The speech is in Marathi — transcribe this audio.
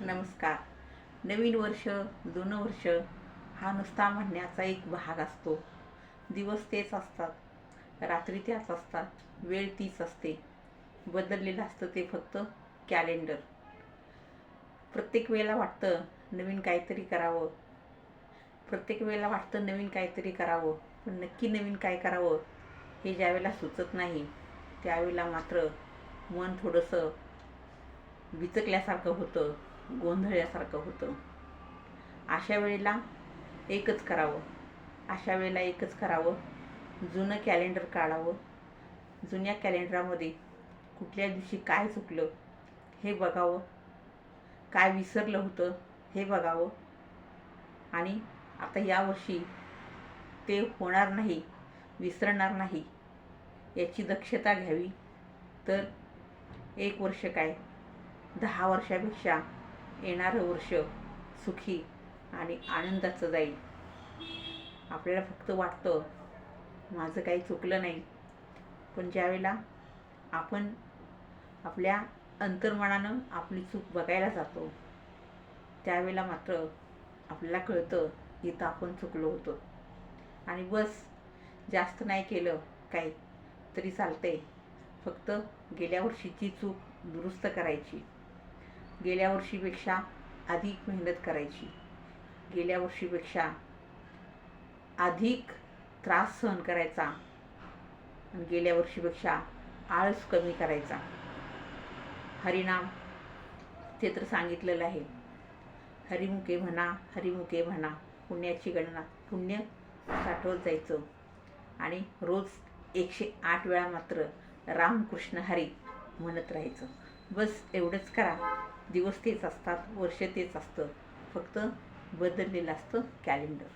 नमस्कार. नवीन वर्ष जुनं वर्ष हा नुसता म्हणण्याचा एक भाग असतो. दिवस तेच असतात. रात्री त्याच असतात. वेळ तीच असते. बदललेलं असतं ते फक्त कॅलेंडर प्रत्येक वेळेला वाटतं नवीन काहीतरी करावं. प्रत्येक वेळेला वाटतं नवीन काहीतरी करावं. पण नक्की नवीन काय करावं हे ज्यावेळेला सुचत नाही त्यावेळेला मात्र मन थोडंसं विचकल्यासारखं होतं. गोंधळल्यासारखं होतं. अशा वेळेला एकच करावं. अशा वेळेला एकच करावं. जुनं कॅलेंडर काढावं. जुन्या कॅलेंडरामध्ये कुठल्या दिवशी काय चुकलं हे बघावं. काय विसरलं होतं हे बघावं. आणि आता यावर्षी ते होणार नाही विसरणार नाही याची दक्षता घ्यावी. तर एक वर्ष काय? दहा वर्षापेक्षा येणारं वर्ष सुखी आणि आनंदाचं जाईल. आपल्याला फक्त वाटतं माझं काही चुकलं नाही. पण ज्यावेळेला आपण आपल्या अंतर्मनानं आपली चूक बघायला जातो त्यावेळेला मात्र आपल्याला कळतं इथं आपण चुकलो होतो. आणि बस जास्त नाही केलं काही तरी चालतंय. फक्त गेल्या वर्षीची चूक दुरुस्त करायची. गेल्या वर्षीपेक्षा अधिक मेहनत करायची. गेल्या वर्षीपेक्षा अधिक त्रास सहन करायचा. आणि गेल्या वर्षीपेक्षा आळस कमी करायचा. हरिनाम ते तर सांगितलेलं आहे. हरिमुखे म्हणा हरिमुखे म्हणा पुण्याची गणना पुण्य साठवत जायचं. आणि रोज एकशे आठ वेळा मात्र रामकृष्ण हरी म्हणत राहायचं. बस एवढंच करा. दिवस तेच असतात वर्ष तेच असतं. फक्त बदललेलं असतं कॅलेंडर